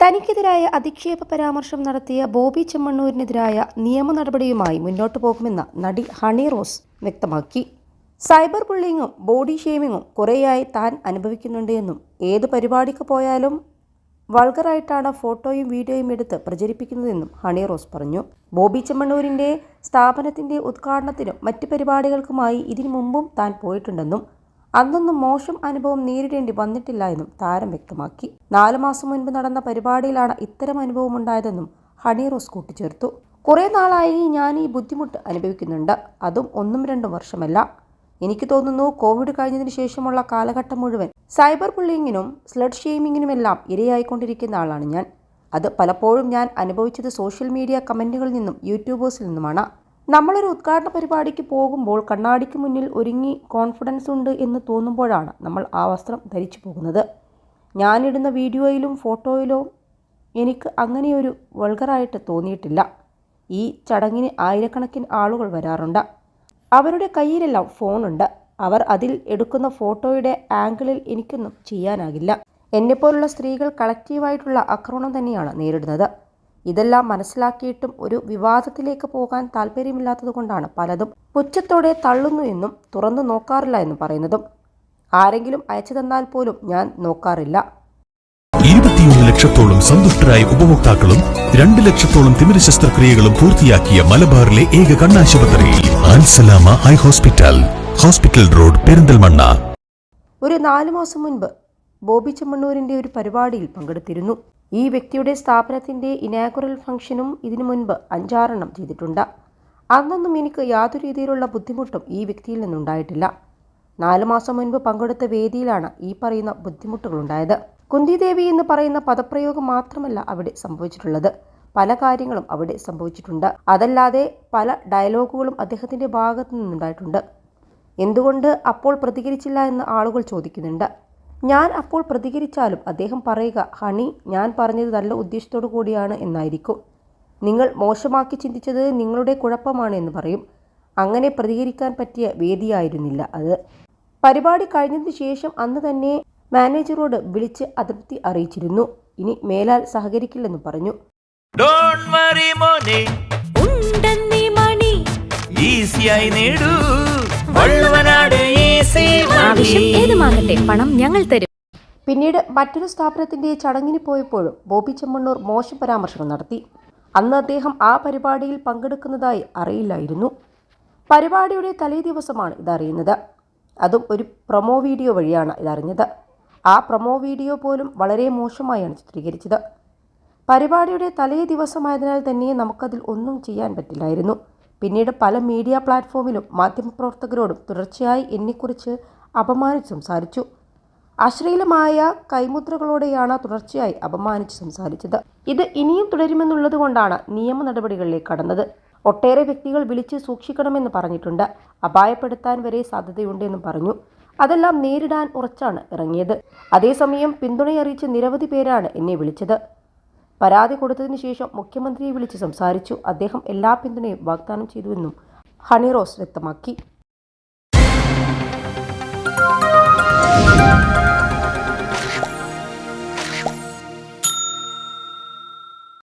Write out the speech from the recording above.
തനിക്കെതിരായ അധിക്ഷേപ പരാമർശം നടത്തിയ ബോബി ചെമ്മണ്ണൂരിനെതിരായ നിയമ നടപടിയുമായി മുന്നോട്ടു പോകുമെന്ന് നടി ഹണി റോസ് വ്യക്തമാക്കി. സൈബർ ബുള്ളിങ്ങും ബോഡി ഷേമിങ്ങും കുറേയായി താൻ അനുഭവിക്കുന്നുണ്ട് എന്നും ഏത് പരിപാടിക്ക് പോയാലും വൾഗറായിട്ടാണ് ഫോട്ടോയും വീഡിയോയും എടുത്ത് പ്രചരിപ്പിക്കുന്നതെന്നും ഹണി റോസ് പറഞ്ഞു. ബോബി ചെമ്മണ്ണൂരിന്റെ സ്ഥാപനത്തിന്റെ ഉദ്ഘാടനത്തിനും മറ്റ് പരിപാടികൾക്കുമായി ഇതിനു മുമ്പും താൻ പോയിട്ടുണ്ടെന്നും അന്നൊന്നും മോശം അനുഭവം നേരിടേണ്ടി വന്നിട്ടില്ല എന്നും താരം വ്യക്തമാക്കി. നാലു മാസം മുൻപ് നടന്ന പരിപാടിയിലാണ് ഇത്തരം അനുഭവം ഉണ്ടായതെന്നും ഹണി റോസ് കൂട്ടിച്ചേർത്തു. കുറേ നാളായി ഞാൻ ഈ ബുദ്ധിമുട്ട് അനുഭവിക്കുന്നുണ്ട്. അതും ഒന്നും രണ്ടും വർഷമല്ല. എനിക്ക് തോന്നുന്നു കോവിഡ് കഴിഞ്ഞതിന് ശേഷമുള്ള കാലഘട്ടം മുഴുവൻ സൈബർ ബുള്ളിങ്ങിനും സ്ലഡ് ഷെയ്മിങ്ങിനുമെല്ലാം ഇരയായിക്കൊണ്ടിരിക്കുന്ന ആളാണ് ഞാൻ. അത് പലപ്പോഴും ഞാൻ അനുഭവിച്ചത് സോഷ്യൽ മീഡിയ കമന്റുകളിൽ നിന്നും യൂട്യൂബേഴ്സിൽ നിന്നുമാണ്. നമ്മളൊരു ഉദ്ഘാടന പരിപാടിക്ക് പോകുമ്പോൾ കണ്ണാടിക്ക് മുന്നിൽ ഒരുങ്ങി കോൺഫിഡൻസ് ഉണ്ട് എന്ന് തോന്നുമ്പോഴാണ് നമ്മൾ ആ വസ്ത്രം ധരിച്ചു പോകുന്നത്. ഞാനിടുന്ന വീഡിയോയിലും ഫോട്ടോയിലും എനിക്ക് അങ്ങനെയൊരു വൾഗറായിട്ട് തോന്നിയിട്ടില്ല. ഈ ചടങ്ങിന് ആയിരക്കണക്കിന് ആളുകൾ വരാറുണ്ട്. അവരുടെ കയ്യിലെല്ലാം ഫോണുണ്ട് അവർ അതിൽ എടുക്കുന്ന ഫോട്ടോയുടെ ആംഗിളിൽ എനിക്കൊന്നും ചെയ്യാനാകില്ല. എന്നെപ്പോലുള്ള സ്ത്രീകൾ കളക്റ്റീവായിട്ടുള്ള ആക്രമണം തന്നെയാണ് നേരിടുന്നത്. ഇതെല്ലാം മനസ്സിലാക്കിയിട്ടും ഒരു വിവാദത്തിലേക്ക് പോകാൻ താല്പര്യമില്ലാത്തതുകൊണ്ടാണ് പലതും പുച്ഛത്തോടെ തള്ളുന്നു എന്നും തുറന്നു നോക്കാറില്ല എന്നും പറയുന്നതും. ആരെങ്കിലും അയച്ചു തന്നാൽ പോലും ഞാൻ നോക്കാറില്ല. ഇരുപത്തിയൊന്ന് ലക്ഷത്തോളം സന്തുഷ്ടരായ ഉപഭോക്താക്കളും രണ്ട് ലക്ഷത്തോളം തിമിര ശസ്ത്രക്രിയകളും പൂർത്തിയാക്കിയ മലബാറിലെ ഏക കണ്ണാശുപത്രി Ansalama eye hospital hospital road Perinthalmanna. ഒരു നാലു മാസം മുൻപ് ബോബി ചെമ്മണ്ണൂരിന്റെ ഒരു പരിപാടിയിൽ പങ്കെടുത്തിരുന്നു. ഈ വ്യക്തിയുടെ സ്ഥാപനത്തിന്റെ ഇനാഗുറൽ ഫംഗ്ഷനും ഇതിനു മുൻപ് അഞ്ചാറെണ്ണം ചെയ്തിട്ടുണ്ട്. അന്നൊന്നും എനിക്ക് യാതൊരു രീതിയിലുള്ള ബുദ്ധിമുട്ടും ഈ വ്യക്തിയിൽ നിന്നുണ്ടായിട്ടില്ല. നാലു മാസം മുൻപ് പങ്കെടുത്ത വേദിയിലാണ് ഈ പറയുന്ന ബുദ്ധിമുട്ടുകളുണ്ടായത്. കുന്തിദേവി എന്ന് പറയുന്ന പദപ്രയോഗം മാത്രമല്ല അവിടെ സംഭവിച്ചിട്ടുള്ളത്. പല കാര്യങ്ങളും അവിടെ സംഭവിച്ചിട്ടുണ്ട്. അതല്ലാതെ പല ഡയലോഗുകളും അദ്ദേഹത്തിന്റെ ഭാഗത്തു നിന്നുണ്ടായിട്ടുണ്ട്. എന്തുകൊണ്ട് അപ്പോൾ പ്രതികരിച്ചില്ല എന്ന് ആളുകൾ ചോദിക്കുന്നുണ്ട്. ഞാൻ അപ്പോൾ പ്രതികരിച്ചാലും അദ്ദേഹം പറയുക ഹണി ഞാൻ പറഞ്ഞത് നല്ല ഉദ്ദേശത്തോടു കൂടിയാണ് എന്നായിരിക്കും. നിങ്ങൾ മോശമാക്കി ചിന്തിച്ചത് നിങ്ങളുടെ കുഴപ്പമാണ് എന്ന് പറയും. അങ്ങനെ പ്രതികരിക്കാൻ പറ്റിയ വേദിയായിരുന്നില്ല അത്. പരിപാടി കഴിഞ്ഞതിന് ശേഷം അന്ന് തന്നെ മാനേജറോട് വിളിച്ച് അതൃപ്തി അറിയിച്ചിരുന്നു. ഇനി മേലാൽ സഹകരിക്കില്ലെന്ന് പറഞ്ഞു. ഡോണ്ട് വറി മോനെ. ഉണ്ടെന്നീ മണി. ഈസിയായി നേടൂ. ആവശ്യം ഏതുമാകട്ടെ പണം ഞങ്ങൾ തരും. പിന്നീട് മറ്റൊരു സ്ഥാപനത്തിന്റെ ചടങ്ങിന് പോയപ്പോഴും ബോബി ചെമ്മണ്ണൂർ മോശം പരാമർശങ്ങൾ നടത്തി. അന്ന് അദ്ദേഹം ആ പരിപാടിയിൽ പങ്കെടുക്കുന്നതായി അറിയില്ലായിരുന്നു. പരിപാടിയുടെ തലേ ദിവസമാണ് ഇതറിയുന്നത്. അതും ഒരു പ്രൊമോ വീഡിയോ വഴിയാണ് ഇതറിഞ്ഞത്. ആ പ്രൊമോ വീഡിയോ പോലും വളരെ മോശമായാണ് ചിത്രീകരിച്ചത്. പരിപാടിയുടെ തലേ ദിവസമായതിനാൽ തന്നെ നമുക്കതിൽ ഒന്നും ചെയ്യാൻ പറ്റില്ലായിരുന്നു. പിന്നീട് പല മീഡിയ പ്ലാറ്റ്ഫോമിലും മാധ്യമപ്രവർത്തകരോടും തുടർച്ചയായി എന്നെക്കുറിച്ച് അപമാനിച്ച് സംസാരിച്ചു. അശ്ലീലമായ കൈമുദ്രകളോടെയാണ് തുടർച്ചയായി അപമാനിച്ച് സംസാരിച്ചത്. ഇത് ഇനിയും തുടരുമെന്നുള്ളത് കൊണ്ടാണ് നിയമ നടപടികളിലേക്ക് കടന്നത്. ഒട്ടേറെ വ്യക്തികൾ വിളിച്ച് സൂക്ഷിക്കണമെന്ന് പറഞ്ഞിട്ടുണ്ട്. അപായപ്പെടുത്താൻ വരെ സാധ്യതയുണ്ടെന്നും പറഞ്ഞു. അതെല്ലാം നേരിടാൻ ഉറച്ചാണ് ഇറങ്ങിയത്. അതേസമയം പിന്തുണയറിയിച്ച് നിരവധി പേരാണ് എന്നെ വിളിച്ചത്. പരാതി കൊടുത്തതിന് ശേഷം മുഖ്യമന്ത്രിയെ വിളിച്ച് സംസാരിച്ചു. അദ്ദേഹം എല്ലാ പിന്തുണയും വാഗ്ദാനം ചെയ്തുവെന്നും ഹണിറോസ് വ്യക്തമാക്കി.